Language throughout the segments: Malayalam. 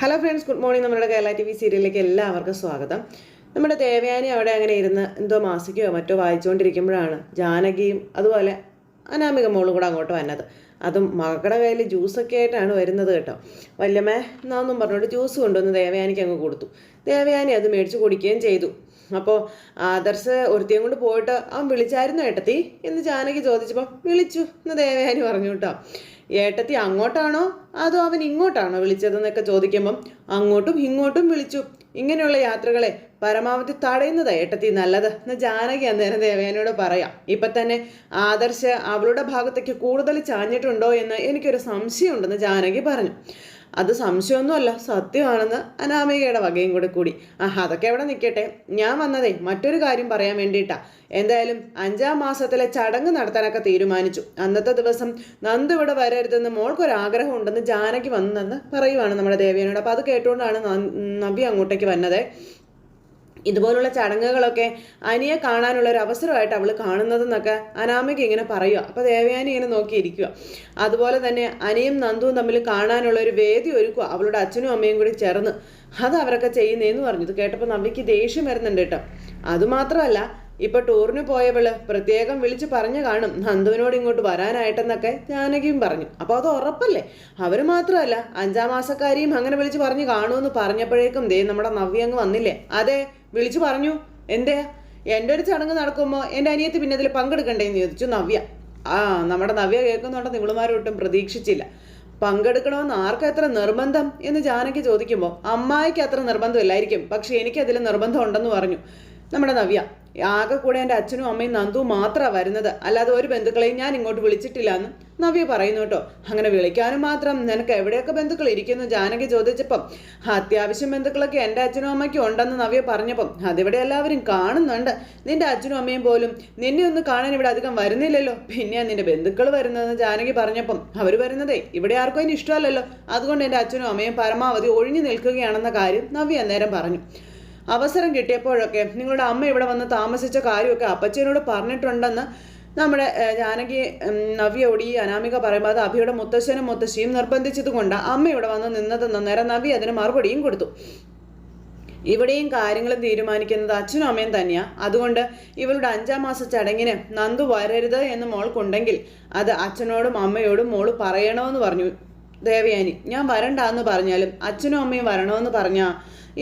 ഹലോ ഫ്രണ്ട്സ് ഗുഡ് മോർണിംഗ് നമ്മുടെ കേരള ടി വി സീരിയലിലേക്ക് എല്ലാവർക്കും സ്വാഗതം. നമ്മുടെ ദേവയാനി അവിടെ അങ്ങനെ ഇരുന്ന് എന്തോ മാസികയോ മറ്റോ വായിച്ചുകൊണ്ടിരിക്കുമ്പോഴാണ് ജാനകിയും അതുപോലെ അനാമിക മോളും കൂടെ അങ്ങോട്ട് വന്നത്. അതും മകളുടെ കയ്യിൽ ജ്യൂസൊക്കെ ആയിട്ടാണ് വരുന്നത് കേട്ടോ. വല്യമ്മേ എന്നാന്നും പറഞ്ഞുകൊണ്ട് ജ്യൂസ് കൊണ്ടുവന്ന് ദേവയാനിക്ക് അങ്ങ് കൊടുത്തു. ദേവയാനി അത് മേടിച്ച് കുടിക്കുകയും ചെയ്തു. അപ്പോൾ ആദർശ് ഒരുത്തിയും കൊണ്ട് പോയിട്ട് അവൻ വിളിച്ചായിരുന്നു ഏട്ടത്തി എന്ന് ജാനകി ചോദിച്ചപ്പോൾ വിളിച്ചു എന്ന് ദേവയാനി പറഞ്ഞു കേട്ടോ. ഏട്ടത്തി അങ്ങോട്ടാണോ അതോ അവൻ ഇങ്ങോട്ടാണോ വിളിച്ചതെന്നൊക്കെ ചോദിക്കുമ്പം അങ്ങോട്ടും ഇങ്ങോട്ടും വിളിച്ചു. ഇങ്ങനെയുള്ള യാത്രകളെ പരമാവധി തടയുന്നതാ ഏട്ടത്തി നല്ലത്. എന്ന് ജാനകി അന്നേരം ദേവേനോട് പറയാം. ഇപ്പം തന്നെ ആദർശ് അവളുടെ ഭാഗത്തേക്ക് കൂടുതൽ ചാഞ്ഞിട്ടുണ്ടോ എന്ന് എനിക്കൊരു സംശയമുണ്ടെന്ന് ജാനകി പറഞ്ഞു. അത് സംശയമൊന്നുമല്ല സത്യമാണെന്ന് അനാമികയുടെ വകയും കൂടെ കൂടി. ആ അതൊക്കെ എവിടെ നിൽക്കട്ടെ? ഞാൻ വന്നതേ മറ്റൊരു കാര്യം പറയാൻ വേണ്ടിയിട്ടാ. എന്തായാലും അഞ്ചാം മാസത്തിലെ ചടങ്ങ് നടത്താനൊക്കെ തീരുമാനിച്ചു. അന്നത്തെ ദിവസം നന്ദു ഇവിടെ വരരുതെന്ന് മോൾക്കൊരാഗ്രഹം ഉണ്ടെന്ന് ജാനകി വന്നെന്ന് പറയുവാണ് നമ്മുടെ ദേവിയനോട്. അപ്പോൾ അത് കേട്ടുകൊണ്ടാണ് നബി അങ്ങോട്ടേക്ക് വന്നത്. ഇതുപോലുള്ള ചടങ്ങുകളൊക്കെ അനിയെ കാണാനുള്ള ഒരു അവസരമായിട്ട് അവൾ കാണുന്നതെന്നൊക്കെ അനാമിക ഇങ്ങനെ പറയുക അപ്പോൾ ദേവയാനി ഇങ്ങനെ നോക്കിയിരിക്കുക അതുപോലെ തന്നെ അനിയും നന്ദുവും തമ്മിൽ കാണാനുള്ള ഒരു വേദി ഒരുക്കുക അവളുടെ അച്ഛനും അമ്മയും കൂടി ചേർന്ന്. അത് അവരൊക്കെ ചെയ്യുന്നതെന്ന് പറഞ്ഞു. ഇത് കേട്ടപ്പോൾ നമ്മയ്ക്ക് ദേഷ്യം വരുന്നുണ്ട് കേട്ടോ. അതുമാത്രമല്ല ഇപ്പൊ ടൂറിന് പോയവൾ പ്രത്യേകം വിളിച്ച് പറഞ്ഞു കാണും. നന്ദുവിനോട് ഇങ്ങോട്ട് വരാനായിട്ടെന്നൊക്കെ ജാനകിയും പറഞ്ഞു. അപ്പോൾ അത് ഉറപ്പല്ലേ? അവർ മാത്രമല്ല അഞ്ചാം മാസക്കാരിയും അങ്ങനെ വിളിച്ച് പറഞ്ഞു കാണുമെന്ന് പറഞ്ഞപ്പോഴേക്കും ദേ നമ്മുടെ നവ്യങ്ങ് വന്നില്ലേ? അതെ വിളിച്ചു പറഞ്ഞു എന്തേ? എന്റെ ഒരു ചടങ്ങ് നടക്കുമ്പോൾ എന്റെ അനിയത്തി പിന്നെ അതിൽ പങ്കെടുക്കണ്ടേന്ന് ചോദിച്ചു നവ്യ. ആ നമ്മുടെ നവ്യ കേൾക്കുന്നുണ്ടെന്ന് ഇവളുമാരൊട്ടും പ്രതീക്ഷിച്ചില്ല. പങ്കെടുക്കണമെന്ന് ആർക്കും എത്ര നിർബന്ധം? എന്ന് ജാനകി ചോദിക്കുമ്പോൾ അമ്മായിക്ക് അത്ര നിർബന്ധമില്ലായിരിക്കും പക്ഷെ എനിക്കതിൽ നിർബന്ധം ഉണ്ടെന്ന് പറഞ്ഞു. നമ്മുടെ നവ്യ. ആകെ കൂടെ എന്റെ അച്ഛനും അമ്മയും നന്ദു മാത്രമാണ് വരുന്നത്. അല്ലാതെ ഒരു ബന്ധുക്കളെയും ഞാൻ ഇങ്ങോട്ട് വിളിച്ചിട്ടില്ല എന്ന് നവ്യ പറയുന്നു കേട്ടോ. അങ്ങനെ വിളിക്കാനും മാത്രം നിനക്ക് എവിടെയൊക്കെ ബന്ധുക്കൾ ഇരിക്കുന്നു ജാനകി ചോദിച്ചപ്പം അത്യാവശ്യം ബന്ധുക്കളൊക്കെ എന്റെ അച്ഛനും അമ്മയ്ക്കും ഉണ്ടെന്ന് നവ്യ പറഞ്ഞപ്പം അതിവിടെ എല്ലാവരും കാണുന്നുണ്ട്. നിന്റെ അച്ഛനും അമ്മയും പോലും നിന്നെ ഒന്ന് കാണാൻ ഇവിടെ അധികം വരുന്നില്ലല്ലോ. പിന്നെ നിന്റെ ബന്ധുക്കൾ വരുന്നതെന്ന് ജാനകി പറഞ്ഞപ്പം അവർ വരുന്നതേ ഇവിടെ ആർക്കും അതിന് ഇഷ്ടമല്ലല്ലോ. അതുകൊണ്ട് എന്റെ അച്ഛനും അമ്മയും പരമാവധി ഒഴിഞ്ഞു നിൽക്കുകയാണെന്ന കാര്യം നവ്യ അന്നേരം പറഞ്ഞു. അവസരം കിട്ടിയപ്പോഴൊക്കെ നിങ്ങളുടെ അമ്മ ഇവിടെ വന്ന് താമസിച്ച കാര്യമൊക്കെ അപ്പച്ചനോട് പറഞ്ഞിട്ടുണ്ടെന്ന് നമ്മുടെ ജാനകി നവ്യോട് ഈ അനാമിക പറയുമ്പോൾ അത് അഭിയുടെ മുത്തശ്ശനും മുത്തശ്ശിയും നിർബന്ധിച്ചത് കൊണ്ട് അമ്മ ഇവിടെ വന്ന് നിന്നതെന്ന് നേരം നവി അതിന് മറുപടിയും കൊടുത്തു. ഇവിടെയും കാര്യങ്ങൾ തീരുമാനിക്കുന്നത് അച്ഛനും അമ്മയും തന്നെയാണ് അതുകൊണ്ട് ഇവരുടെ അഞ്ചാം മാസ ചടങ്ങിന് നന്ദു വരരുത് എന്ന് മോൾക്കുണ്ടെങ്കിൽ അത് അച്ഛനോടും അമ്മയോടും മോൾ പറയണമെന്ന് പറഞ്ഞു. ദേവയാനി ഞാൻ വരണ്ട എന്ന് പറഞ്ഞാലും അച്ഛനും അമ്മയും വരണമെന്ന് പറഞ്ഞാൽ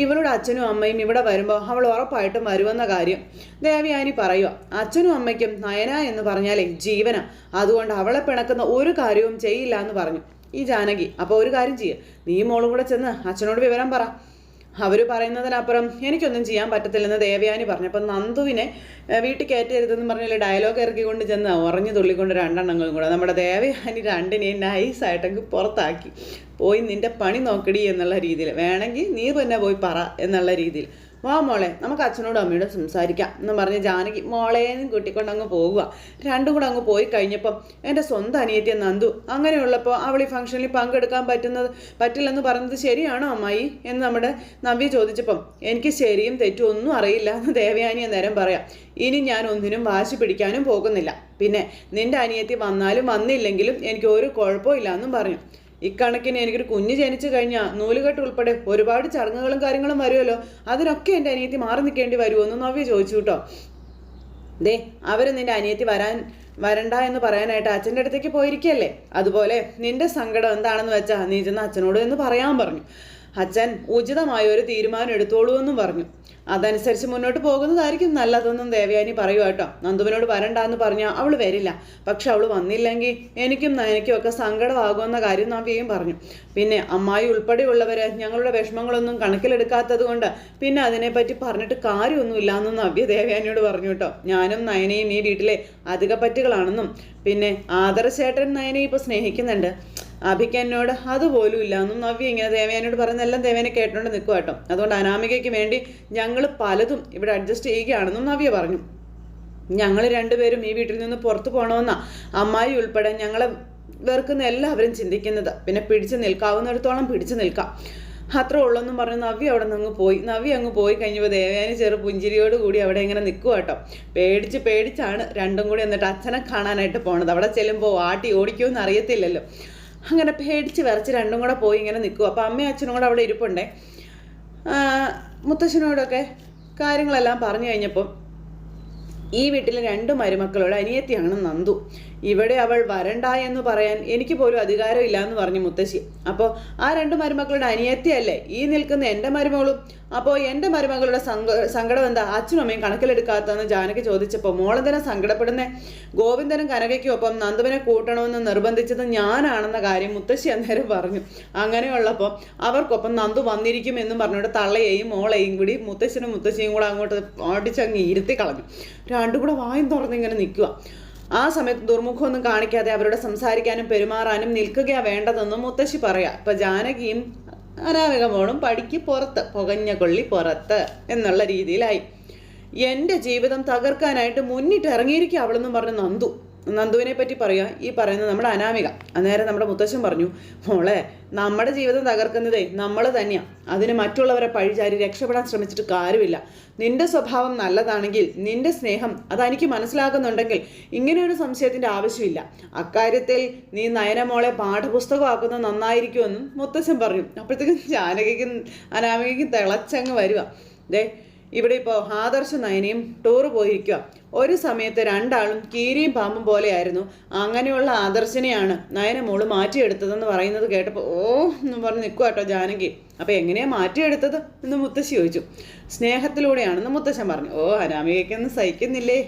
ഇവളുടെ അച്ഛനും അമ്മയും ഇവിടെ വരുമ്പോൾ അവൾ ഉറപ്പായിട്ടും വരുമെന്ന കാര്യം ദേവയാനി പറയുക അച്ഛനും അമ്മയ്ക്കും നയന എന്ന് പറഞ്ഞാലേ ജീവന. അതുകൊണ്ട് അവളെ പിണക്കുന്ന ഒരു കാര്യവും ചെയ്യില്ല എന്ന് പറഞ്ഞു. ഈ ജാനകി അപ്പോൾ ഒരു കാര്യം ചെയ്യുക നീ മോളും കൂടെ ചെന്ന് അച്ഛനോട് വിവരം പറ. അവർ പറയുന്നതിനപ്പുറം എനിക്കൊന്നും ചെയ്യാൻ പറ്റത്തില്ലെന്ന് ദേവയാനി പറഞ്ഞു. അപ്പം നന്ദുവിനെ വീട്ടിൽ കയറ്റരുതെന്ന് പറഞ്ഞാൽ ഡയലോഗ് ഇറക്കിക്കൊണ്ട് ചെന്ന് ഉറഞ്ഞു തുള്ളിക്കൊണ്ട് രണ്ടെണ്ണങ്ങളും കൂടെ. നമ്മുടെ ദേവയാനി രണ്ടിനെയും നൈസായിട്ടങ്ങ് പുറത്താക്കി. പോയി നിന്റെ പണി നോക്കടി എന്നുള്ള രീതിയിൽ. വേണമെങ്കിൽ നീ തന്നെ പോയി പറ എന്നുള്ള രീതിയിൽ. വാ മോളെ നമുക്ക് അച്ഛനോടും അമ്മയോടും സംസാരിക്കാം എന്ന് പറഞ്ഞ് ജാനകി മോളേന്നും കൂട്ടിക്കൊണ്ട് അങ്ങ് പോകുക രണ്ടും കൂടെ അങ്ങ് പോയി കഴിഞ്ഞപ്പം എന്റെ സ്വന്തം അനിയത്തിയ നന്ദു അങ്ങനെയുള്ളപ്പോൾ അവൾ ഈ ഫംഗ്ഷനിൽ പങ്കെടുക്കാൻ പറ്റുന്നത് പറ്റില്ലെന്ന് പറഞ്ഞത് ശരിയാണോ അമ്മായി? എന്ന് നമ്മുടെ നവ്യ ചോദിച്ചപ്പം എനിക്ക് ശരിയും തെറ്റും ഒന്നും അറിയില്ല എന്ന് ദേവയാനി അന്നേരം പറയാം. ഇനി ഞാൻ ഒന്നിനും വാശി പിടിക്കാനും പോകുന്നില്ല. പിന്നെ നിന്റെ അനിയത്തി വന്നാലും വന്നില്ലെങ്കിലും എനിക്ക് ഒരു കുഴപ്പമില്ല എന്നും പറഞ്ഞു. ഇക്കണക്കിന് എനിക്കൊരു കുഞ്ഞ് ജനിച്ചു കഴിഞ്ഞാൽ നൂലുകെട്ട് ഉൾപ്പെടെ ഒരുപാട് ചടങ്ങുകളും കാര്യങ്ങളും വരുമല്ലോ. അതിനൊക്കെ എന്റെ അനിയത്തി മാറി നിൽക്കേണ്ടി വരുമോ നവ്യ ചോദിച്ചു കേട്ടോ. ദേ അവർ നിന്റെ അനിയത്തി വരാൻ വരണ്ട എന്ന് പറയാനായിട്ട് അച്ഛന്റെ അടുത്തേക്ക് പോയിരിക്കല്ലേ? അതുപോലെ നിന്റെ സങ്കടം എന്താണെന്ന് വെച്ചാൽ നീ ചെന്ന് അച്ഛനോട് എന്ന് പറയാൻ പറഞ്ഞു. അച്ഛൻ ഉചിതമായ ഒരു തീരുമാനം എടുത്തോളൂ എന്നും പറഞ്ഞു. അതനുസരിച്ച് മുന്നോട്ട് പോകുന്നതായിരിക്കും നല്ലതെന്നും ദേവയാനി പറയുക കേട്ടോ. നന്ദുവിനോട് വരണ്ടെന്ന് പറഞ്ഞാൽ അവൾ വരില്ല. പക്ഷെ അവൾ വന്നില്ലെങ്കിൽ എനിക്കും നയനയ്ക്കും ഒക്കെ സങ്കടമാകുമെന്ന കാര്യം നവ്യയും പറഞ്ഞു. പിന്നെ അമ്മായി ഉൾപ്പെടെയുള്ളവർ ഞങ്ങളുടെ വിഷമങ്ങളൊന്നും കണക്കിലെടുക്കാത്തത് കൊണ്ട് പിന്നെ അതിനെപ്പറ്റി പറഞ്ഞിട്ട് കാര്യമൊന്നുമില്ല എന്നും നവ്യ ദേവയാനിയോട് പറഞ്ഞു കേട്ടോ. ഞാനും നയനയും ഈ വീട്ടിലെ അധിക പറ്റുകളാണെന്നും പിന്നെ ആദർശേട്ടൻ നയനെ ഇപ്പോൾ സ്നേഹിക്കുന്നുണ്ട്. അഭിക്ക് എന്നോട് അതുപോലും ഇല്ല എന്നും നവ്യ ഇങ്ങനെ ദേവയാനോട് പറയുന്നെല്ലാം ദേവേനെ കേട്ടോണ്ട് നിൽക്കുക കേട്ടോ. അതുകൊണ്ട് അനാമികയ്ക്ക് വേണ്ടി ഞങ്ങൾ പലതും ഇവിടെ അഡ്ജസ്റ്റ് ചെയ്യുകയാണെന്നും നവ്യ പറഞ്ഞു. ഞങ്ങൾ രണ്ടുപേരും ഈ വീട്ടിൽ നിന്ന് പുറത്തു പോകണമെന്നാ അമ്മായി ഉൾപ്പെടെ ഞങ്ങളെ വെറുക്കുന്ന എല്ലാവരും ചിന്തിക്കുന്നത്. പിന്നെ പിടിച്ചു നിൽക്കാവുന്നിടത്തോളം പിടിച്ചു നിൽക്കാം. അത്ര ഉള്ളെന്നും പറഞ്ഞു നവ്യ അവിടെ നിന്ന് പോയി. നവ്യ അങ്ങ് പോയി കഴിഞ്ഞപ്പോൾ ദേവയാനി ചെറു പുഞ്ചിരിയോട് കൂടി അവിടെ ഇങ്ങനെ നിൽക്കുക കേട്ടോ. പേടിച്ച് പേടിച്ചാണ് രണ്ടും കൂടി എന്നിട്ട് അച്ഛനെ കാണാനായിട്ട് പോണത്. അവിടെ ചെല്ലുമ്പോൾ ആട്ടി ഓടിക്കുമെന്ന് അറിയത്തില്ലല്ലോ. അങ്ങനെ പേടിച്ച് വിറച്ച് രണ്ടും കൂടെ പോയി ഇങ്ങനെ നിൽക്കുക അപ്പോൾ അമ്മയും അച്ഛനും കൂടെ അവിടെ ഇരിപ്പുണ്ടേ. മുത്തശ്ശനോടൊക്കെ കാര്യങ്ങളെല്ലാം പറഞ്ഞു കഴിഞ്ഞപ്പം ഈ വീട്ടിലെ രണ്ട് മരുമക്കളുടെ അനിയത്തിയാണ് നന്ദു. ഇവിടെ അവൾ വരണ്ട എന്ന് പറയാൻ എനിക്ക് പോലും അധികാരമില്ല എന്ന് പറഞ്ഞു മുത്തശ്ശി. അപ്പോൾ ആ രണ്ട് മരുമക്കളുടെ അനിയത്തിയല്ലേ? ഈ നിൽക്കുന്ന എന്റെ മരുമകളും. അപ്പോൾ എന്റെ മരുമകളുടെ സങ്ക സങ്കടം എന്താ? അച്ഛനും അമ്മയും കണക്കിലെടുക്കാത്തതെന്ന് ജാനകി ചോദിച്ചപ്പോൾ മോളെന്തിനാ സങ്കടപ്പെടുന്നേ? ഗോവിന്ദനും കനകയ്ക്കൊപ്പം നന്ദുവിനെ കൂട്ടണമെന്ന് നിർബന്ധിച്ചത് ഞാനാണെന്ന കാര്യം മുത്തശ്ശി അന്നേരം പറഞ്ഞു. അങ്ങനെയുള്ളപ്പോൾ അവർക്കൊപ്പം നന്ദു വന്നിരിക്കും എന്നും പറഞ്ഞുകൊണ്ട് തള്ളയെയും മോളെയും കൂടി മുത്തശ്ശനും മുത്തശ്ശിയും കൂടെ അങ്ങോട്ട് ഓടിച്ചങ്ങ് ഇരുത്തി കളഞ്ഞു. രണ്ടും കൂടെ വായും തുറന്നിങ്ങനെ നിൽക്കുക ആ സമയത്ത് ദുർമുഖമൊന്നും കാണിക്കാതെ അവരോട് സംസാരിക്കാനും പെരുമാറാനും നിൽക്കുകയാ വേണ്ടതെന്നും മുത്തശ്ശി പറയാം. ഇപ്പൊ ജാനകിയും അനാമിക മോളും പടിക്ക് പുറത്ത് പുകഞ്ഞ കൊള്ളി പുറത്ത് എന്നുള്ള രീതിയിലായി. എന്റെ ജീവിതം തകർക്കാനായിട്ട് മുന്നിട്ട് ഇറങ്ങിയിരിക്കുക അവളെന്നും പറഞ്ഞ് നന്ദു. നന്ദുവിനെ പറ്റി പറയുക. ഈ പറയുന്നത് നമ്മുടെ അനാമിക. അന്നേരം നമ്മുടെ മുത്തശ്ശൻ പറഞ്ഞു മോളെ നമ്മുടെ ജീവിതം തകർക്കുന്നതേ നമ്മൾ തന്നെയാണ് അതിന് മറ്റുള്ളവരെ പഴിചാരി രക്ഷപ്പെടാൻ ശ്രമിച്ചിട്ട് കാര്യമില്ല. നിന്റെ സ്വഭാവം നല്ലതാണെങ്കിൽ നിന്റെ സ്നേഹം അതെനിക്ക് മനസ്സിലാക്കുന്നുണ്ടെങ്കിൽ ഇങ്ങനെയൊരു സംശയത്തിന്റെ ആവശ്യമില്ല. അക്കാര്യത്തിൽ നീ നയനമോളെ പാഠപുസ്തകമാക്കുന്നത് നന്നായിരിക്കുമെന്നും മുത്തശ്ശൻ പറഞ്ഞു. അപ്പോഴത്തേക്കും ജാനകിക്കും അനാമികയ്ക്കും തിളച്ചങ്ങ് വരിക ദേ ഇവിടെ ഇപ്പോൾ ആദർശ നയനയും ടൂർ പോയിരിക്കുക ഒരു സമയത്ത് രണ്ടാളും കീരിയും പാമ്പും പോലെയായിരുന്നു. അങ്ങനെയുള്ള ആദർശനെയാണ് നയന മോൾ മാറ്റിയെടുത്തതെന്ന് പറയുന്നത് കേട്ടപ്പോൾ ഓ എന്ന് പറഞ്ഞ് നിൽക്കുക കേട്ടോ ജാനകി. അപ്പോൾ എങ്ങനെയാ മാറ്റിയെടുത്തത്? എന്ന് മുത്തശ്ശി ചോദിച്ചു. സ്നേഹത്തിലൂടെയാണെന്ന് മുത്തശ്ശൻ പറഞ്ഞു. ഓ അനാമികയ്ക്കൊന്നും സഹിക്കുന്നില്ലേ?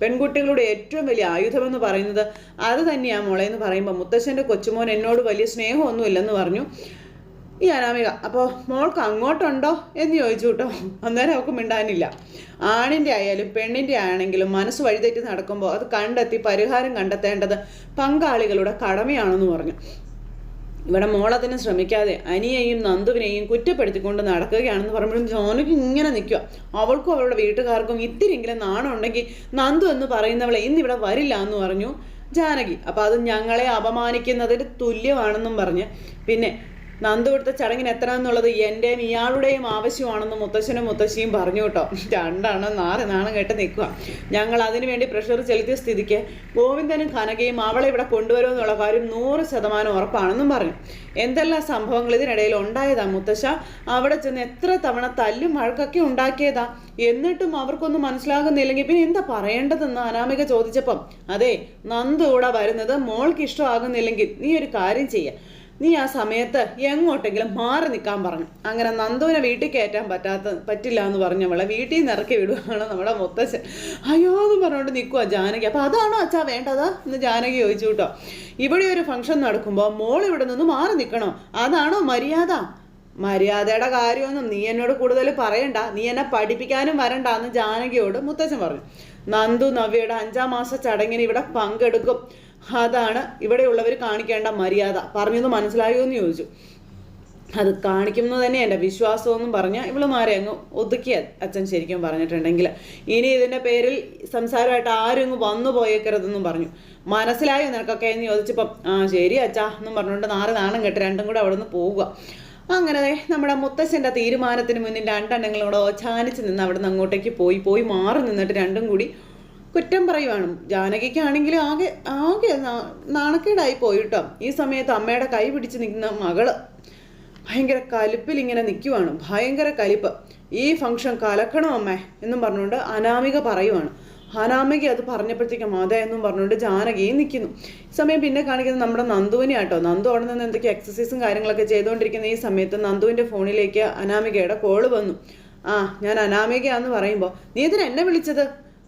പെൺകുട്ടികളുടെ ഏറ്റവും വലിയ ആയുധമെന്ന് പറയുന്നത് അത് തന്നെയാണ് മോളെ എന്ന് പറയുമ്പോൾ മുത്തശ്ശന്റെ കൊച്ചുമോൻ എന്നോട് വലിയ സ്നേഹമൊന്നുമില്ലെന്ന് പറഞ്ഞു. ഈ അനാമിക അപ്പോൾ മോൾക്ക് അങ്ങോട്ടുണ്ടോ എന്ന് ചോദിച്ചു കേട്ടോ. അന്നേരം അവൾക്ക് മിണ്ടാനില്ല. ആണിന്റെ ആയാലും പെണ്ണിന്റെ ആണെങ്കിലും മനസ്സ് വഴിതെറ്റി നടക്കുമ്പോൾ അത് കണ്ടെത്തി പരിഹാരം കണ്ടെത്തേണ്ടത് പങ്കാളികളുടെ കടമയാണെന്ന് പറഞ്ഞു. ഇവിടെ മോളതിനെ ശ്രമിക്കാതെ അനിയെയും നന്ദുവിനെയും കുറ്റപ്പെടുത്തിക്കൊണ്ട് നടക്കുകയാണെന്ന് പറയുമ്പോഴും ജോനക്ക് ഇങ്ങനെ നിൽക്കുക. അവൾക്കും അവളുടെ വീട്ടുകാർക്കും ഇത്തിരിയെങ്കിലും നാണം ഉണ്ടെങ്കിൽ നന്ദു എന്ന് പറയുന്നവളെ ഇന്നിവിടെ വരില്ല എന്ന് പറഞ്ഞു ജാനകി. അപ്പം അത് ഞങ്ങളെ അപമാനിക്കുന്നതിന് തുല്യമാണെന്നും പറഞ്ഞ്. പിന്നെ നന്ദു കൊടുത്ത ചടങ്ങിന് എത്തണമെന്നുള്ളത് എന്റെയും ഇയാളുടെയും ആവശ്യമാണെന്ന് മുത്തശ്ശനും മുത്തശ്ശിയും പറഞ്ഞു കേട്ടോ. രണ്ടാണോ നാറ് നാണം കേട്ട് നിൽക്കുക. ഞങ്ങൾ അതിനു വേണ്ടി പ്രഷർ ചെലുത്തിയ സ്ഥിതിക്ക് ഗോവിന്ദനും കനകയും അവളെ ഇവിടെ കൊണ്ടുവരുമെന്നുള്ള കാര്യം നൂറ് ശതമാനം ഉറപ്പാണെന്നും പറഞ്ഞു. എന്തെല്ലാം സംഭവങ്ങൾ ഇതിനിടയിൽ ഉണ്ടായതാ മുത്തശ്ശ? അവിടെ ചെന്ന് എത്ര തവണ തല്ലും വഴക്കൊക്കെ ഉണ്ടാക്കിയതാ? എന്നിട്ടും അവർക്കൊന്നും മനസ്സിലാകുന്നില്ലെങ്കിൽ പിന്നെ എന്താ പറയേണ്ടതെന്ന് അനാമിക ചോദിച്ചപ്പം അതെ നന്ദു ഇവിടെ വരുന്നത് മോൾക്ക് ഇഷ്ടമാകുന്നില്ലെങ്കിൽ നീ ഒരു കാര്യം ചെയ്യ. നീ ആ സമയത്ത് എങ്ങോട്ടെങ്കിലും മാറി നിൽക്കാൻ പറഞ്ഞു. അങ്ങനെ നന്ദുവിനെ വീട്ടിൽ കയറ്റാൻ പറ്റാത്ത പറ്റില്ല എന്ന് പറഞ്ഞവളെ വീട്ടിൽ നിന്ന് ഇറക്കി വിടുവാണ് നമ്മുടെ മുത്തശ്ശൻ അയ്യോ എന്ന് പറഞ്ഞുകൊണ്ട് നിൽക്കുക ജാനകി. അപ്പോൾ അതാണോ അച്ഛാ വേണ്ടത്? എന്ന് ജാനകി ചോദിച്ചു കേട്ടോ. ഇവിടെ ഒരു ഫംഗ്ഷൻ നടക്കുമ്പോൾ മോൾ ഇവിടെ നിന്ന് മാറി നിൽക്കണോ? അതാണോ മര്യാദ? മര്യാദയുടെ കാര്യമൊന്നും നീ എന്നോട് കൂടുതൽ പറയണ്ട. നീ എന്നെ പഠിപ്പിക്കാനും വരണ്ട എന്ന് ജാനകിയോട് മുത്തച്ഛൻ പറഞ്ഞു. നന്ദു നവ്യയുടെ അഞ്ചാം മാസ ചടങ്ങിന് ഇവിടെ പങ്കെടുക്കും. അതാണ് ഇവിടെയുള്ളവർ കാണിക്കേണ്ട മര്യാദ. പറഞ്ഞത് മനസ്സിലായോ എന്ന് ചോദിച്ചു. അത് കാണിക്കുന്നത് തന്നെ എന്റെ വിശ്വാസമെന്നും പറഞ്ഞ് ഇവളുമാരെ അങ്ങ് ഒതുക്കിയ അച്ഛൻ ശരിക്കും പറഞ്ഞിട്ടുണ്ടെങ്കിൽ. ഇനി ഇതിന്റെ പേരിൽ സംസാരമായിട്ട് ആരും അങ്ങ് വന്നു പോയേക്കരുതെന്നും പറഞ്ഞു. മനസ്സിലായോ നിനക്കൊക്കെ എന്ന് ചോദിച്ചപ്പം ആ ശരി അച്ഛാ എന്നും പറഞ്ഞുകൊണ്ട് നാറ് നാണം കെട്ട് രണ്ടും കൂടെ അവിടെ നിന്ന് പോവുക. അങ്ങനെ നമ്മുടെ മുത്തശ്ശന്റെ തീരുമാനത്തിന് മുന്നിൽ രണ്ടെണ്ണങ്ങളും കൂടെ ഓച്ചാനിച്ച് നിന്ന് അവിടെ നിന്ന് അങ്ങോട്ടേക്ക് പോയി പോയി മാറി നിന്നിട്ട് രണ്ടും കൂടി കുറ്റം പറയുവാണ്. ജാനകിക്കാണെങ്കിൽ ആകെ ആകെ നാണക്കേടായി പോയിട്ടോ. ഈ സമയത്ത് അമ്മയുടെ കൈ പിടിച്ച് നിൽക്കുന്ന മകൾ ഭയങ്കര കലിപ്പിൽ ഇങ്ങനെ നിൽക്കുവാണ് ഭയങ്കര കലിപ്പ്. ഈ ഫംഗ്ഷൻ കലക്കണം അമ്മേ? എന്നും പറഞ്ഞുകൊണ്ട് അനാമിക പറയുവാണ്. അനാമിക അത് പറഞ്ഞപ്പോഴത്തേക്കും അതെ എന്നും പറഞ്ഞുകൊണ്ട് ജാനകിയും നിൽക്കുന്നു ഈ സമയം പിന്നെ കാണിക്കുന്നത് നമ്മുടെ നന്ദുവിനെ ആട്ടോ. നന്ദു അവിടെ നിന്ന് എന്തൊക്കെ എക്സസൈസും കാര്യങ്ങളൊക്കെ ചെയ്തുകൊണ്ടിരിക്കുന്ന ഈ സമയത്ത് നന്ദുവിന്റെ ഫോണിലേക്ക് അനാമികയുടെ കോൾ വന്നു. ആ ഞാൻ അനാമികയാന്ന് പറയുമ്പോൾ നീ ഇതിന് എന്നെ വിളിച്ചത്?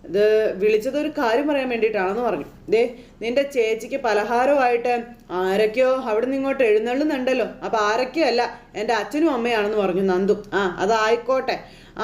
ഇത് വിളിച്ചത് ഒരു കാര്യം പറയാൻ വേണ്ടിയിട്ടാണെന്ന് പറഞ്ഞു. ദേ നിന്റെ ചേച്ചിക്ക് പലഹാരമായിട്ട് ആരൊക്കെയോ അവിടെ നിന്ന് ഇങ്ങോട്ട് എഴുന്നള്ളുന്നുണ്ടല്ലോ. അപ്പൊ ആരൊക്കെയോ അല്ല എന്റെ അച്ഛനും അമ്മയാണെന്ന് പറഞ്ഞു നന്ദു. ആ അതായിക്കോട്ടെ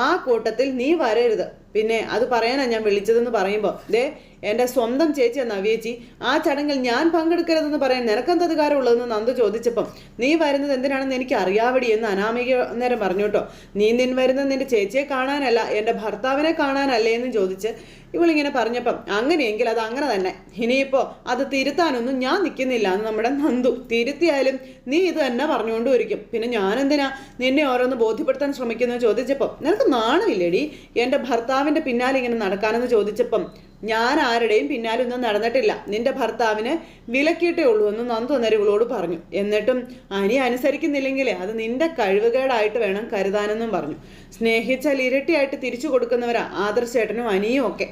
ആ കൂട്ടത്തിൽ നീ വരരുത്. പിന്നെ അത് പറയാനാ ഞാൻ വിളിച്ചതെന്ന് പറയുമ്പോൾ ദേ എന്റെ സ്വന്തം ചേച്ചിയ നവ്യേച്ചി ആ ചടങ്ങിൽ ഞാൻ പങ്കെടുക്കരുതെന്ന് പറയാൻ നിനക്കെന്തത് കാര്യമുള്ളതെന്ന് നന്ദു ചോദിച്ചപ്പം നീ വരുന്നത് എന്തിനാണെന്ന് എനിക്ക് അറിയാവടി എന്ന് അനാമിക നേരം പറഞ്ഞു കേട്ടോ. നീ നിൻ വരുന്നത് നിന്റെ ചേച്ചിയെ കാണാനല്ല എന്റെ ഭർത്താവിനെ കാണാനല്ലേ എന്ന് ചോദിച്ച് ഇവളിങ്ങനെ പറഞ്ഞപ്പം അങ്ങനെയെങ്കിൽ അത് അങ്ങനെ തന്നെ. ഇനിയിപ്പോൾ അത് തിരുത്താനൊന്നും ഞാൻ നിൽക്കുന്നില്ല എന്ന് നമ്മുടെ നന്ദു. തിരുത്തിയാലും നീ ഇത് തന്നെ പറഞ്ഞുകൊണ്ട് പിന്നെ ഞാൻ എന്തിനാ നിന്നെ ഓരോന്ന് ബോധ്യപ്പെടുത്താൻ ശ്രമിക്കുന്നു ചോദിച്ചപ്പം നിനക്ക് നാണമില്ലേടി? എന്റെ ഭർത്താവിന്റെ പിന്നാലെ ഇങ്ങനെ നടക്കാനെന്ന് ചോദിച്ചപ്പം ഞാൻ ആരുടെയും പിന്നാലൊന്നും നടന്നിട്ടില്ല. നിന്റെ ഭർത്താവിന് വിലക്കിയിട്ടേ ഉള്ളൂ എന്ന് നന്ദു അന്നേരം ഇവളോട് പറഞ്ഞു. എന്നിട്ടും അനി അനുസരിക്കുന്നില്ലെങ്കിൽ അത് നിന്റെ കഴിവുകേടായിട്ട് വേണം കരുതാനെന്നും പറഞ്ഞു. സ്നേഹിച്ചാൽ ഇരട്ടിയായിട്ട് തിരിച്ചു കൊടുക്കുന്നവരാ ആദർശേട്ടനും അനിയും ഒക്കെ.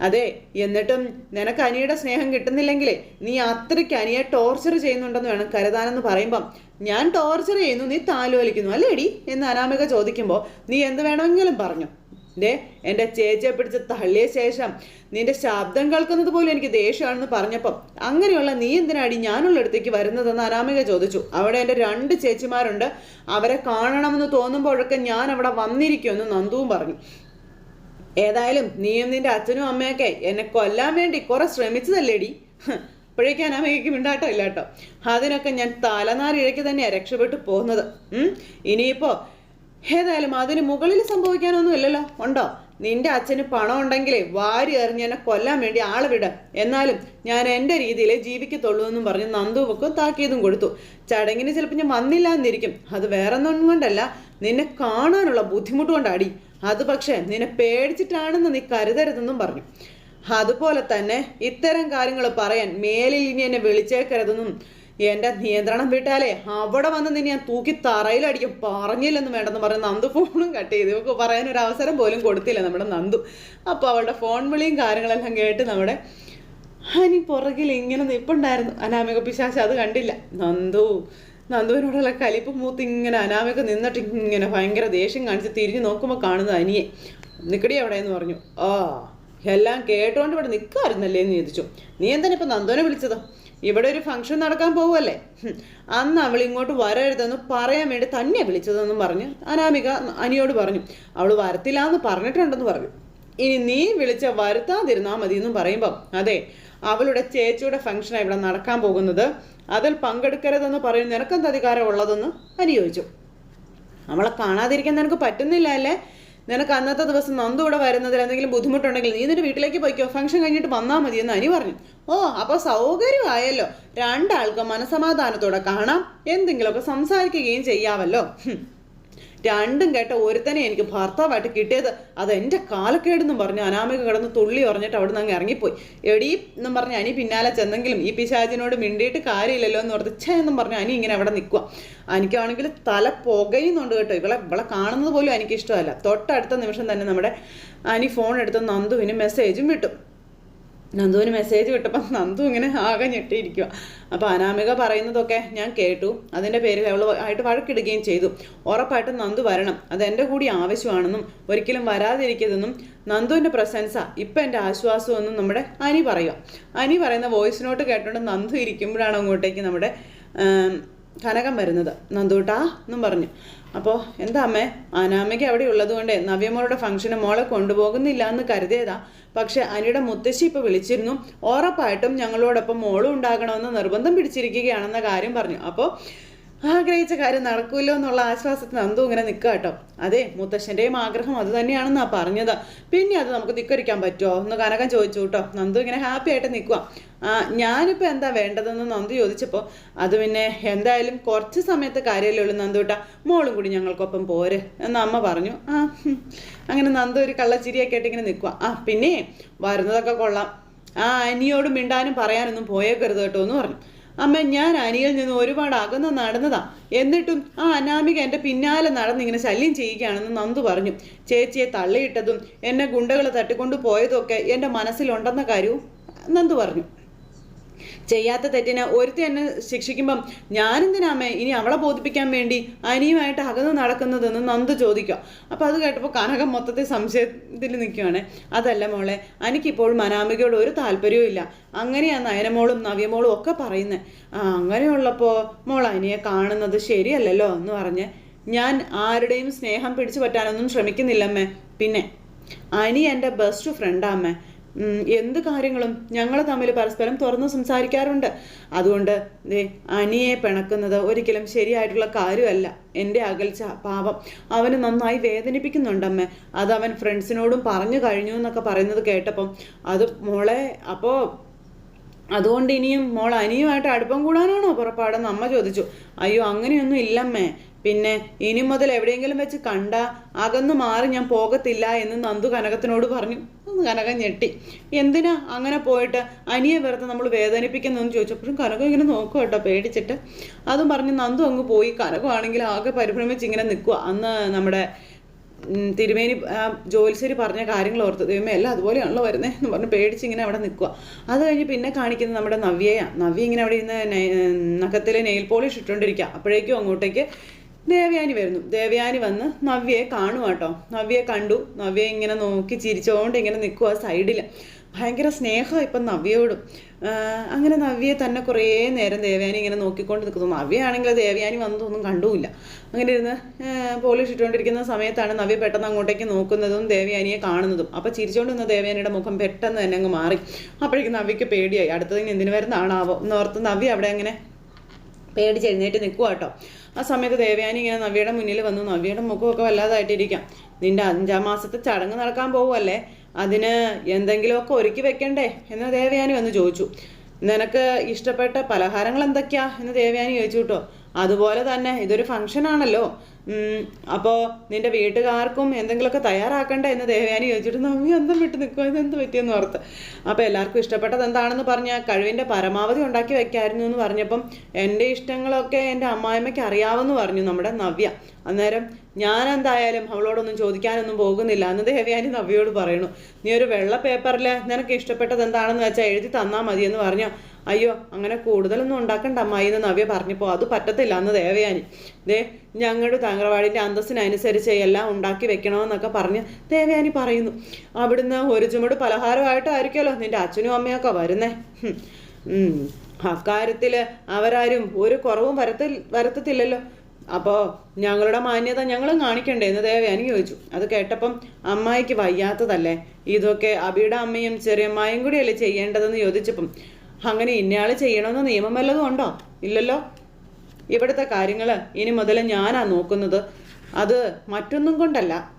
അതെ എന്നിട്ടും നിനക്ക് അനിയുടെ സ്നേഹം കിട്ടുന്നില്ലെങ്കിലേ നീ അത്രയ്ക്ക് അനിയെ ടോർച്ചർ ചെയ്യുന്നുണ്ടെന്ന് വേണം കരുതാനെന്ന് പറയുമ്പം. ഞാൻ ടോർച്ചർ ചെയ്യുന്നു നീ താലോലിക്കുന്നു അല്ലേടി? എന്ന് അനാമിക ചോദിക്കുമ്പോൾ നീ എന്ത് വേണമെങ്കിലും പറഞ്ഞു. ദേ എന്റെ ചേച്ചിയെ പിടിച്ച് തള്ളിയ ശേഷം നിന്റെ ശബ്ദം കേൾക്കുന്നത് പോലും എനിക്ക് ദേഷ്യമാണെന്ന് പറഞ്ഞപ്പം അങ്ങനെയുള്ള നീ എന്തിനാടി ഞാനുള്ള അടുത്തേക്ക് വരുന്നതെന്ന് അനാമിക ചോദിച്ചു. അവിടെ എന്റെ രണ്ട് ചേച്ചിമാരുണ്ട്. അവരെ കാണണമെന്ന് തോന്നുമ്പോഴൊക്കെ ഞാൻ അവിടെ വന്നിരിക്കുമെന്ന് നന്ദുവും പറഞ്ഞു. ഏതായാലും നീയും നിന്റെ അച്ഛനും അമ്മയൊക്കെ എന്നെ കൊല്ലാൻ വേണ്ടി കുറെ ശ്രമിച്ചതല്ലേടി? അപ്പോഴേക്കും അനാമയ്ക്ക് ഇല്ലാട്ടോ ഇല്ല കേട്ടോ അതിനൊക്കെ ഞാൻ തലനാരിഴയ്ക്ക് തന്നെയാണ് രക്ഷപ്പെട്ടു പോകുന്നത്. ഉം. ഏതായാലും അതിന് മുകളിൽ സംഭവിക്കാനൊന്നും ഇല്ലല്ലോ. ഉണ്ടോ? നിന്റെ അച്ഛന് പണം ഉണ്ടെങ്കിലേ വാരി എറിഞ്ഞ് എന്നെ കൊല്ലാൻ വേണ്ടി ആളെ വിട. എന്നാലും ഞാൻ എന്റെ രീതിയിൽ ജീവിക്കത്തുള്ളൂ എന്നും പറഞ്ഞ് നന്ദുവൊക്കെ താക്കീതും കൊടുത്തു. ചടങ്ങിന് ചിലപ്പോൾ ഞാൻ വന്നില്ല എന്നിരിക്കും അത് വേറെ ഒന്നും കൊണ്ടല്ല. നിന്നെ കാണാനുള്ള ബുദ്ധിമുട്ട് അടി. അത് പക്ഷേ നിന്നെ പേടിച്ചിട്ടാണെന്ന് നീ കരുതരുതെന്നും പറഞ്ഞു. അതുപോലെ തന്നെ ഇത്തരം കാര്യങ്ങൾ പറയാൻ മേലിൽ ഇനി എന്നെ വിളിച്ചേക്കരുതെന്നും എന്റെ നിയന്ത്രണം വിട്ടാലേ അവിടെ വന്ന് നിന്നെ ഞാൻ തൂക്കി തറയിലടിക്കും. പറഞ്ഞില്ലെന്ന് വേണ്ടെന്ന് പറഞ്ഞ് നന്ദു ഫോണും കട്ട് ചെയ്തു. ഇവക്ക് പറയാനൊരു അവസരം പോലും കൊടുത്തില്ല നമ്മുടെ നന്ദു. അപ്പോൾ അവളുടെ ഫോൺ വിളിയും കാര്യങ്ങളെല്ലാം കേട്ട് നമ്മുടെ ഹനി പുറകിൽ ഇങ്ങനെ നിപ്പുണ്ടായിരുന്നു. അനാമിക പിശാശ അത് കണ്ടില്ല. നന്ദു നന്ദുവിനോടുള്ള കലിപ്പ് മൂത്ത് ഇങ്ങനെ അനാമിക നിന്നിട്ട് ഇങ്ങനെ ഭയങ്കര ദേഷ്യം കാണിച്ച് തിരിഞ്ഞു നോക്കുമ്പോൾ കാണുന്നത് അനിയെ. നിക്കടി അവിടെ എന്ന് പറഞ്ഞു? ആ എല്ലാം കേട്ടോണ്ട് ഇവിടെ നിൽക്കാമായിരുന്നല്ലേ എന്ന് ചോദിച്ചു. നീ എന്താണ് ഇപ്പം നന്ദുവിനെ വിളിച്ചത്? ഇവിടെ ഒരു ഫംഗ്ഷൻ നടക്കാൻ പോവുമല്ലേ അന്ന് അവൾ ഇങ്ങോട്ട് വരരുതെന്ന് പറയാൻ വേണ്ടി തന്നെ വിളിച്ചതെന്നും പറഞ്ഞ് അനാമിക അനിയോട് പറഞ്ഞു അവൾ വരത്തില്ല എന്ന് പറഞ്ഞിട്ടുണ്ടെന്ന് പറഞ്ഞു. ഇനി നീ വിളിച്ച വരുത്താതിരുന്നാൽ മതി എന്നും പറയുമ്പം അതെ അവളുടെ ചേച്ചിയുടെ ഫംഗ്ഷനാണ് ഇവിടെ നടക്കാൻ പോകുന്നത്. അതിൽ പങ്കെടുക്കരുതെന്ന് പറയും നിനക്കെന്ത് അധികാരം ഉള്ളതെന്ന്? അനുയോജിച്ചു അവളെ കാണാതിരിക്കാൻ നിനക്ക് പറ്റുന്നില്ല അല്ലേ? നിനക്ക് അന്നത്തെ ദിവസം നന്ദൂടെ വരുന്നതിൽ എന്തെങ്കിലും ബുദ്ധിമുട്ടുണ്ടെങ്കിൽ നീ നിന്റെ വീട്ടിലേക്ക് പോയിക്കോ. ഫംഗ്ഷൻ കഴിഞ്ഞിട്ട് വന്നാൽ മതി എന്ന് അനി പറഞ്ഞു. ഓ അപ്പോൾ സൗകര്യമായല്ലോ. രണ്ടാൾക്കും മനസമാധാനത്തോടെ കാണാം. എന്തെങ്കിലുമൊക്കെ സംസാരിക്കുകയും ചെയ്യാമല്ലോ. രണ്ടും കേട്ട ഒരുത്തനെ എനിക്ക് ഭർത്താവായിട്ട് കിട്ടിയത് അത് എന്റെ കാലക്കേടെന്നും പറഞ്ഞു അനാമിക കിടന്ന് തുള്ളി പറഞ്ഞിട്ട് അവിടെ നിന്ന് അങ്ങ് ഇറങ്ങിപ്പോയി. എടീ എന്നും പറഞ്ഞ് അനി പിന്നാലെ ചെന്നെങ്കിലും ഈ പിശാചിനോട് മിണ്ടിയിട്ട് കാര്യമില്ലല്ലോ എന്ന് ഓർത്ത് ഛേ എന്നും പറഞ്ഞു അനി ഇങ്ങനെ അവിടെ നിൽക്കുക എനിക്കാണെങ്കിൽ തല പുകയുന്നുണ്ട് കേട്ടോ. ഇവളെ ഇവളെ കാണുന്നത് പോലും എനിക്ക് ഇഷ്ടമല്ല തൊട്ടടുത്ത നിമിഷം തന്നെ നമ്മുടെ അനി ഫോൺ എടുത്ത് നന്ദുവിന് മെസ്സേജും വിട്ടു. നന്ദുവിന് മെസ്സേജ് വിട്ടപ്പോൾ നന്ദു ഇങ്ങനെ ആകെ ഞെട്ടിയിരിക്കുക അപ്പോൾ അനാമിക പറയുന്നതൊക്കെ ഞാൻ കേട്ടു. അതിന്റെ പേരിൽ അവൾ ആയിട്ട് വഴക്കിടുകയും ചെയ്തു. ഉറപ്പായിട്ടും നന്ദു വരണം. അത് എന്റെ കൂടി ആവശ്യമാണെന്നും ഒരിക്കലും വരാതിരിക്കരുതെന്നും നന്ദുവിന്റെ പ്രസൻസാ ഇപ്പം എന്റെ ആശ്വാസമെന്നും നമ്മുടെ അനി പറയുക അനി പറയുന്ന വോയിസ് നോട്ട് കേട്ടുകൊണ്ട് നന്ദു ഇരിക്കുമ്പോഴാണ് അങ്ങോട്ടേക്ക് നമ്മുടെ കനകം വരുന്നത്. നന്ദൂട്ടാ എന്നും പറഞ്ഞു. അപ്പോൾ എന്താ അമ്മേ? അനാമയ്ക്ക് അവിടെ ഉള്ളതുകൊണ്ട് നവ്യമോളുടെ ഫംഗ്ഷന് മോളെ കൊണ്ടുപോകുന്നില്ല എന്ന് കരുതിയതാ. പക്ഷെ അനിയുടെ മുത്തശ്ശി ഇപ്പോൾ വിളിച്ചിരുന്നു. ഉറപ്പായിട്ടും ഞങ്ങളോടൊപ്പം മോളും ഉണ്ടാകണമെന്ന് നിർബന്ധം പിടിച്ചിരിക്കുകയാണെന്ന കാര്യം പറഞ്ഞു. അപ്പോൾ ആഗ്രഹിച്ച കാര്യം നടക്കുമല്ലോ എന്നുള്ള ആശ്വാസത്തിന് നന്ദു ഇങ്ങനെ നിൽക്കുക കേട്ടോ. അതെ മുത്തശ്ശന്റെയും ആഗ്രഹം അത് തന്നെയാണെന്നാ പറഞ്ഞത്. പിന്നെ അത് നമുക്ക് ധിക്കരിക്കാൻ പറ്റുമോ എന്ന് കനകം ചോദിച്ചു കേട്ടോ. നന്ദു ഇങ്ങനെ ഹാപ്പി ആയിട്ട് നിൽക്കുക ഞാനിപ്പോൾ എന്താ വേണ്ടതെന്ന് നന്ദു ചോദിച്ചപ്പോൾ അത് പിന്നെ എന്തായാലും കുറച്ച് സമയത്തെ കാര്യമല്ലേ ഉള്ളൂ നന്ദുട്ടാ മോളും കൂടി ഞങ്ങൾക്കൊപ്പം പോര്. എന്ന് അമ്മ പറഞ്ഞു. ആ അങ്ങനെ നന്ദു ഒരു കള്ളച്ചിരിയൊക്കെ ആയിട്ട് ഇങ്ങനെ നിൽക്കുക ആ പിന്നെ വരുന്നതൊക്കെ കൊള്ളാം. ആ അനിയോട് മിണ്ടാനും പറയാനൊന്നും പോയേക്കരുത് കേട്ടോ എന്ന് പറഞ്ഞു. അമ്മ ഞാൻ അനിയിൽ നിന്ന് ഒരുപാട് അകന്ന് നടന്നതാ. എന്നിട്ടും ആ അനാമിക എന്റെ പിന്നാലെ നടന്നിങ്ങനെ ശല്യം ചെയ്യുകയാണെന്ന് നന്ദു പറഞ്ഞു. ചേച്ചിയെ തള്ളിയിട്ടതും എന്നെ ഗുണ്ടകൾ തട്ടിക്കൊണ്ടു പോയതും ഒക്കെ എന്റെ മനസ്സിലുണ്ടെന്ന കാര്യവും നന്ദു പറഞ്ഞു. ചെയ്യാത്ത തെറ്റിന് ഒരുത്തി എന്നെ ശിക്ഷിക്കുമ്പം ഞാനെന്തിനാമേ ഇനി അവളെ ബോധിപ്പിക്കാൻ വേണ്ടി അനിയുമായിട്ട് അകന്ന് നടക്കുന്നതെന്ന് നന്ദു ചോദിക്കുക. അപ്പോൾ അത് കേട്ടപ്പോൾ കനകം മൊത്തത്തിൽ സംശയത്തിൽ നിൽക്കുകയാണ് അതല്ല മോളെ എനിക്കിപ്പോഴും അനാമികയോട് ഒരു താല്പര്യവും ഇല്ല. അങ്ങനെയാണ് നയനമോളും നവ്യമോളും ഒക്കെ പറയുന്നത് ആ അങ്ങനെയുള്ളപ്പോൾ മോൾ അനിയെ കാണുന്നത് ശരിയല്ലല്ലോ എന്ന് പറഞ്ഞ് ഞാൻ ആരുടെയും സ്നേഹം പിടിച്ചു പറ്റാനൊന്നും ശ്രമിക്കുന്നില്ലമ്മേ. പിന്നെ അനി എന്റെ ബെസ്റ്റ് ഫ്രണ്ടാമ്മേ എന്ത് കാര്യങ്ങളും ഞങ്ങൾ തമ്മിൽ പരസ്പരം തുറന്നു സംസാരിക്കാറുണ്ട്. അതുകൊണ്ട് ദേ അനിയെ പിണക്കുന്നത് ഒരിക്കലും ശരിയായിട്ടുള്ള കാര്യമല്ല. എന്റെ അകൽച്ച പാപം അവന് നന്നായി വേദനിപ്പിക്കുന്നുണ്ടമ്മ. അത് അവൻ ഫ്രണ്ട്സിനോടും പറഞ്ഞു കഴിഞ്ഞു എന്നൊക്കെ പറയുന്നത് കേട്ടപ്പം അത് മോളെ അപ്പോൾ അതുകൊണ്ട് ഇനിയും മോൾ അനിയുമായിട്ട് അടുപ്പം കൂടാനാണോ പുറപ്പാടെന്ന് അമ്മ ചോദിച്ചു. അയ്യോ അങ്ങനെയൊന്നും ഇല്ലമ്മേ. പിന്നെ ഇനി മുതൽ എവിടെയെങ്കിലും വെച്ച് കണ്ട അകന്നു മാറി ഞാൻ പോകത്തില്ല എന്ന് നന്ദു കനകത്തിനോട് പറഞ്ഞു. കനക ഞെട്ടി. എന്തിനാ അങ്ങനെ പോയിട്ട് അനിയെ വെറുതെ നമ്മൾ വേദനിപ്പിക്കുന്നതെന്ന് ചോദിച്ചപ്പോഴും കനകം ഇങ്ങനെ നോക്കുക കേട്ടോ പേടിച്ചിട്ട്. അതും പറഞ്ഞ് നന്ദു അങ്ങ് പോയി. കനകമാണെങ്കിൽ ആകെ പരിഭ്രമിച്ച് ഇങ്ങനെ നിൽക്കുക അന്ന് നമ്മുടെ തിരുമേനി ജോലിശ്ശേരി പറഞ്ഞ കാര്യങ്ങൾ ഓർത്ത് ദൈവമേ എല്ലാം അതുപോലെയാണല്ലോ വരുന്നത് എന്ന് പറഞ്ഞ് പേടിച്ച് ഇങ്ങനെ അവിടെ നിൽക്കുക അത് കഴിഞ്ഞ് പിന്നെ കാണിക്കുന്നത് നമ്മുടെ നവ്യയാണ് നവ്യ ഇങ്ങനെ അവിടെ ഇരുന്ന് നഖത്തിൽ നെയിൽ പോളിഷ് ഇട്ടുകൊണ്ടിരിക്കുക അപ്പോഴേക്കും അങ്ങോട്ടേക്ക് ദേവയാനി വരുന്നു. ദേവയാനി വന്ന് നവ്യയെ കാണുക കേട്ടോ നവ്യയെ കണ്ടു. നവ്യ ഇങ്ങനെ നോക്കി ചിരിച്ചുകൊണ്ട് ഇങ്ങനെ നിൽക്കുക സൈഡിൽ. ഭയങ്കര സ്നേഹം ഇപ്പം നവ്യയോടും. അങ്ങനെ നവ്യയെ തന്നെ കുറേ നേരം ദേവയാനി ഇങ്ങനെ നോക്കിക്കൊണ്ട് നിൽക്കുന്നു നവ്യയാണെങ്കിൽ ദേവയാനി വന്നതൊന്നും കണ്ടുമില്ല. അങ്ങനെ ഇരുന്ന് പോളിഷ് ഇട്ടുകൊണ്ടിരിക്കുന്ന സമയത്താണ് നവ്യ പെട്ടെന്ന് അങ്ങോട്ടേക്ക് നോക്കുന്നതും ദേവയാനിയെ കാണുന്നതും. അപ്പോൾ ചിരിച്ചുകൊണ്ട് നിന്ന ദേവയാനിയുടെ മുഖം പെട്ടെന്ന് തന്നെ അങ്ങ് മാറി. അപ്പോഴേക്കും നവ്യക്ക് പേടിയായി. അടുത്തതിന് എന്തിനു വരുന്നതാണാവോ എന്നോർത്ത് നവ്യ അവിടെ അങ്ങനെ പേടിച്ച് എഴുന്നേറ്റ് നിൽക്കുക കേട്ടോ ആ സമയത്ത് ദേവയാനി ഇങ്ങനെ നവ്യയുടെ മുന്നിൽ വന്നു. നവ്യയുടെ മുഖമൊക്കെ വല്ലാതായിട്ടിരിക്കാം. നിന്റെ അഞ്ചാം മാസത്തെ ചടങ്ങ് നടക്കാൻ പോവുമല്ലേ അതിന് എന്തെങ്കിലുമൊക്കെ ഒരുക്കി വെക്കണ്ടേ? എന്ന് ദേവയാനി വന്ന് ചോദിച്ചു. നിനക്ക് ഇഷ്ടപ്പെട്ട പലഹാരങ്ങൾ എന്തൊക്കെയാ? എന്ന് ദേവയാനി ചോദിച്ചു കേട്ടോ. അതുപോലെ തന്നെ ഇതൊരു ഫംഗ്ഷൻ ആണല്ലോ. അപ്പോൾ നിന്റെ വീട്ടുകാർക്കും എന്തെങ്കിലുമൊക്കെ തയ്യാറാക്കണ്ട എന്ന് ദേവയാനി ചോദിച്ചിട്ട് നമ്മി അന്തം വിട്ട് നിൽക്കുക ഇതെന്ത് പറ്റിയെന്ന് ഓർത്ത്. അപ്പോൾ എല്ലാവർക്കും ഇഷ്ടപ്പെട്ടത് എന്താണെന്ന് പറഞ്ഞാൽ കഴിവിന്റെ പരമാവധി ഉണ്ടാക്കി വെക്കായിരുന്നു എന്ന് പറഞ്ഞപ്പം എന്റെ ഇഷ്ടങ്ങളൊക്കെ എന്റെ അമ്മായിമ്മയ്ക്ക് അറിയാമെന്ന് പറഞ്ഞു നമ്മുടെ നവ്യ. അന്നേരം ഞാൻ എന്തായാലും അവളോടൊന്നും ചോദിക്കാനൊന്നും പോകുന്നില്ല എന്ന് ദേവയാനി നവ്യയോട് പറയണു നീ ഒരു വെള്ള പേപ്പറിൽ നിനക്ക് ഇഷ്ടപ്പെട്ടത് എന്താണെന്ന് വെച്ചാൽ എഴുതി തന്നാൽ മതിയെന്ന് പറഞ്ഞു അയ്യോ അങ്ങനെ കൂടുതലൊന്നും ഉണ്ടാക്കണ്ട അമ്മായി എന്ന് നവ്യ പറഞ്ഞപ്പോൾ അത് പറ്റത്തില്ല എന്ന് ദേവയാനി. ദേ ഞങ്ങളുടെ താങ്കളവാടിന്റെ അന്തസ്സിനനുസരിച്ച് എല്ലാം ഉണ്ടാക്കി വെക്കണമെന്നൊക്കെ പറഞ്ഞ് ദേവയാനി പറയുന്നു. അവിടുന്ന് ഒരു ചുമട് പലഹാരമായിട്ടായിരിക്കുമല്ലോ നിന്റെ അച്ഛനും അമ്മയൊക്കെ വരുന്നേ. അക്കാര്യത്തിൽ അവരാരും ഒരു കുറവും വരത്തിൽ വരത്തത്തില്ലല്ലോ. അപ്പോൾ ഞങ്ങളുടെ മാന്യത ഞങ്ങളും കാണിക്കണ്ടേ എന്ന് ദേവയാനി ചോദിച്ചു. അത് കേട്ടപ്പം അമ്മായിക്ക് വയ്യാത്തതല്ലേ? ഇതൊക്കെ അബിയുടെ അമ്മയും ചെറിയ ചെറിയമ്മായും കൂടിയല്ലേ ചെയ്യേണ്ടതെന്ന് ചോദിച്ചപ്പം അങ്ങനെ ഇന്നയാൾ ചെയ്യണമെന്ന് നിയമം വല്ലതും ഉണ്ടോ? ഇല്ലല്ലോ. ഇവിടുത്തെ കാര്യങ്ങൾ ഇനി മുതൽ ഞാനാ നോക്കുന്നത്. അത് മറ്റൊന്നും കൊണ്ടല്ല.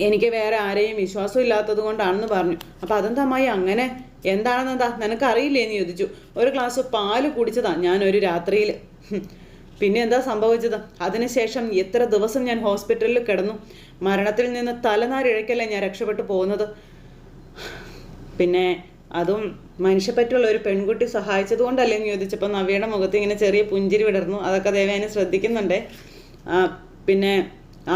എനിക്ക് വേറെ ആരെയും വിശ്വാസം ഇല്ലാത്തത് കൊണ്ടാണെന്ന് പറഞ്ഞു. അപ്പം അതെന്തമായി അങ്ങനെ? എന്താണെന്നെന്താ നിനക്കറിയില്ലേ എന്ന് ചോദിച്ചു. ഒരു ഗ്ലാസ് പാൽ കുടിച്ചതാ ഞാൻ ഒരു രാത്രിയിൽ പിന്നെ എന്താ സംഭവിച്ചത്? അതിനുശേഷം എത്ര ദിവസം ഞാൻ ഹോസ്പിറ്റലിൽ കിടന്നു. മരണത്തിൽ നിന്ന് തലനാരിഴക്കല്ലേ ഞാൻ രക്ഷപ്പെട്ടു പോകുന്നത്? പിന്നെ അതും മനുഷ്യപ്പറ്റുള്ള ഒരു പെൺകുട്ടി സഹായിച്ചത് കൊണ്ടല്ലേ എന്ന് ചോദിച്ചപ്പോൾ നവ്യയുടെ മുഖത്ത് ഇങ്ങനെ ചെറിയ പുഞ്ചിരി വിടർന്നു. അതൊക്കെ ദേവേനെ ശ്രദ്ധിക്കുന്നുണ്ട്. പിന്നെ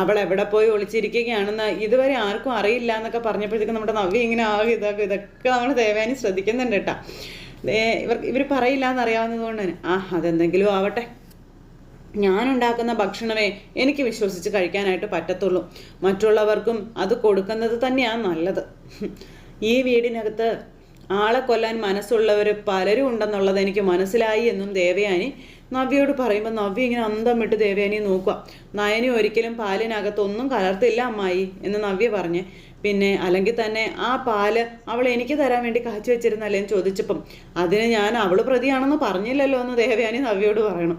അവൾ എവിടെ പോയി ഒളിച്ചിരിക്കുകയാണെന്ന് ഇതുവരെ ആർക്കും അറിയില്ല എന്നൊക്കെ പറഞ്ഞപ്പോഴത്തേക്കും നമ്മുടെ നവ്യ ഇങ്ങനെ ആകെ ഇതാക്കും ഇതൊക്കെ നമ്മൾ ദേവേനെ ശ്രദ്ധിക്കുന്നുണ്ട് കേട്ടോ. ഇവർ ഇവർ പറയില്ല എന്നറിയാവുന്നത് കൊണ്ട് തന്നെ. ആ അതെന്തെങ്കിലും ആവട്ടെ. ഞാൻ ഉണ്ടാക്കുന്ന ഭക്ഷണമേ എനിക്ക് വിശ്വസിച്ച് കഴിക്കാനായിട്ട് പറ്റത്തുള്ളൂ. മറ്റുള്ളവർക്കും അത് കൊടുക്കുന്നത് തന്നെയാണ് നല്ലത്. ഈ വീടിനകത്ത് ആളെ കൊല്ലാൻ മനസ്സുള്ളവർ പലരും ഉണ്ടെന്നുള്ളത് എനിക്ക് മനസ്സിലായി എന്നും ദേവയാനി നവ്യയോട് പറയുമ്പോൾ നവ്യ ഇങ്ങനെ അന്തം വിട്ട് ദേവയാനി നോക്കുക. നയനി ഒരിക്കലും പാലിനകത്തൊന്നും കലർത്തില്ല അമ്മായി എന്ന് നവ്യ പറഞ്ഞ്. പിന്നെ അല്ലെങ്കിൽ തന്നെ ആ പാൽ അവൾ എനിക്ക് തരാൻ വേണ്ടി കാച്ചു വെച്ചിരുന്നല്ലേ എന്ന് ചോദിച്ചപ്പം അതിന് ഞാൻ അവൾ പ്രതിയാണെന്ന് പറഞ്ഞില്ലല്ലോ എന്ന് ദേവയാനി നവ്യയോട് പറയണം.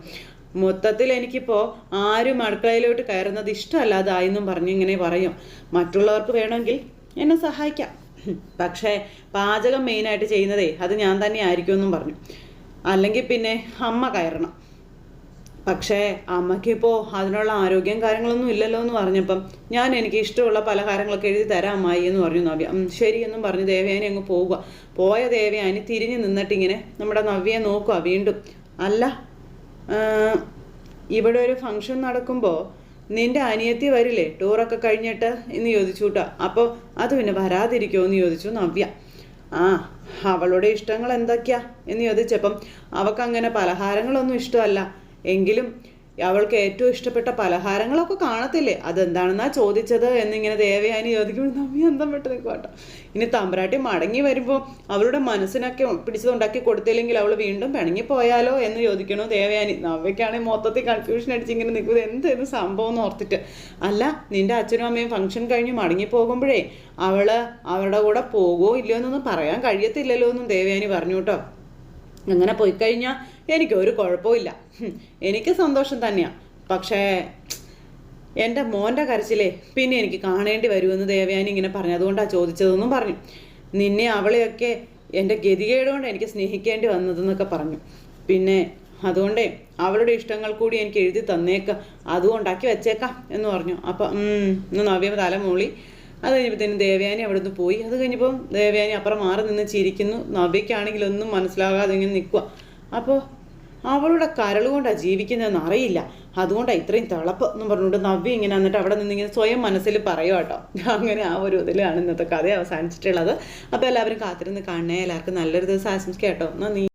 മൊത്തത്തിൽ എനിക്കിപ്പോൾ ആരും അടുക്കളയിലോട്ട് കയറുന്നത് ഇഷ്ടമല്ലാതായെന്നും പറഞ്ഞ് ഇങ്ങനെ പറയും. മറ്റുള്ളവർക്ക് വേണമെങ്കിൽ എന്നെ സഹായിക്കാം. പക്ഷേ പാചകം മെയിനായിട്ട് ചെയ്യുന്നതേ അത് ഞാൻ തന്നെ ആയിരിക്കുമെന്നും പറഞ്ഞു. അല്ലെങ്കിൽ പിന്നെ അമ്മ കയറണം. പക്ഷേ അമ്മയ്ക്കിപ്പോൾ അതിനുള്ള ആരോഗ്യം കാര്യങ്ങളൊന്നും ഇല്ലല്ലോ എന്ന് പറഞ്ഞപ്പം ഞാൻ എനിക്ക് ഇഷ്ടമുള്ള പലഹാരങ്ങളൊക്കെ എഴുതി തരാം അമ്മായി എന്ന് പറഞ്ഞു നവ്യ. ശരി എന്നും പറഞ്ഞു ദേവയാനി അങ്ങ് പോവുക. പോയ ദേവയാനി തിരിഞ്ഞു നിന്നിട്ടിങ്ങനെ നമ്മുടെ നവ്യയെ നോക്കുക വീണ്ടും. അല്ല ഇവിടെ ഒരു ഫംഗ്ഷൻ നടക്കുമ്പോൾ നിന്റെ അനിയത്തി വരില്ലേ? ടൂറൊക്കെ കഴിഞ്ഞിട്ട് എന്ന് ചോദിച്ചു കേട്ടോ അപ്പോൾ അത് പിന്നെ വരാതിരിക്കുമോ എന്ന് ചോദിച്ചു നവ്യ. ആ അവളുടെ ഇഷ്ടങ്ങൾ എന്തൊക്കെയാ? എന്ന് ചോദിച്ചപ്പം അവക്കങ്ങനെ പലഹാരങ്ങളൊന്നും ഇഷ്ടമല്ല. എങ്കിലും അവൾക്ക് ഏറ്റവും ഇഷ്ടപ്പെട്ട പലഹാരങ്ങളൊക്കെ കാണത്തില്ലേ? അതെന്താണെന്നാ ചോദിച്ചത് എന്നിങ്ങനെ ദേവയാനി ചോദിക്കുമ്പോൾ നമ്മി അന്തം വിട്ട്. നിൽക്കും കേട്ടോ ഇനി തമ്പരാട്ടി മടങ്ങി വരുമ്പോൾ അവളുടെ മനസ്സിനൊക്കെ പിടിച്ചതുണ്ടാക്കി കൊടുത്തില്ലെങ്കിൽ അവൾ വീണ്ടും പിണങ്ങി പോയാലോ എന്ന് ചോദിക്കണു ദേവയാനി. നവ്യക്കാണെങ്കിൽ മൊത്തത്തിൽ കൺഫ്യൂഷൻ അടിച്ച് ഇങ്ങനെ നിൽക്കുന്നത്. എന്തെന്ന് സംഭവം എന്ന് ഓർത്തിട്ട്. അല്ല നിന്റെ അച്ഛനും അമ്മയും ഫംഗ്ഷൻ കഴിഞ്ഞ് മടങ്ങി പോകുമ്പോഴേ അവൾ അവരുടെ കൂടെ പോകുമോ ഇല്ലയോ എന്നൊന്നും പറയാൻ കഴിയത്തില്ലല്ലോ എന്നും ദേവയാനി പറഞ്ഞു കേട്ടോ. അങ്ങനെ പോയി കഴിഞ്ഞാൽ എനിക്ക് ഒരു കുഴപ്പമില്ല എനിക്ക് സന്തോഷം തന്നെയാണ് പക്ഷേ എന്റെ മോന്റെ കരച്ചിലേ പിന്നെ എനിക്ക് കാണേണ്ടി വരുമെന്ന് ദേവയാനി ഇങ്ങനെ പറഞ്ഞു അതുകൊണ്ടാണ് ചോദിച്ചതെന്നും പറഞ്ഞു. നിന്നെ അവളെയൊക്കെ എന്റെ ഗതികേട് കൊണ്ട് എനിക്ക് സ്നേഹിക്കേണ്ടി വന്നതെന്നൊക്കെ പറഞ്ഞു. പിന്നെ അതുകൊണ്ടേ അവളുടെ ഇഷ്ടങ്ങൾ കൂടി എനിക്ക് എഴുതി തന്നേക്ക. അതും ഉണ്ടാക്കി വെച്ചേക്കാം എന്ന് പറഞ്ഞു. അപ്പം ഉം, എന്ന് നവ്യ തല മൂളി. അത് കഴിഞ്ഞപ്പോഴത്തേനും ദേവയാനി അവിടെ നിന്ന് പോയി. അത് കഴിഞ്ഞപ്പോൾ ദേവയാനി അപ്പുറം മാറി നിന്ന് ചിരിക്കുന്നു. നവ്യക്കാണെങ്കിൽ ഒന്നും മനസ്സിലാകാതെ ഇങ്ങനെ നിൽക്കുക അപ്പോൾ അവളുടെ കരളുകൊണ്ടാണ് ജീവിക്കുന്നതെന്ന് അറിയില്ല. അതുകൊണ്ടാണ് ഇത്രയും തിളപ്പ് എന്ന് പറഞ്ഞുകൊണ്ട് നവ്യ ഇങ്ങനെ എന്നിട്ട് അവിടെ നിന്ന് ഇങ്ങനെ സ്വയം മനസ്സിൽ പറയുക കേട്ടോ. അങ്ങനെ ആ ഒരു ഇതിലാണ് ഇന്നത്തെ കഥ അവസാനിച്ചിട്ടുള്ളത്. അപ്പോൾ എല്ലാവരും കാത്തിരുന്ന് കാണണേ. എല്ലാവർക്കും നല്ലൊരു ദിവസം ആശംസിക്കാം കേട്ടോ. നന്ദി.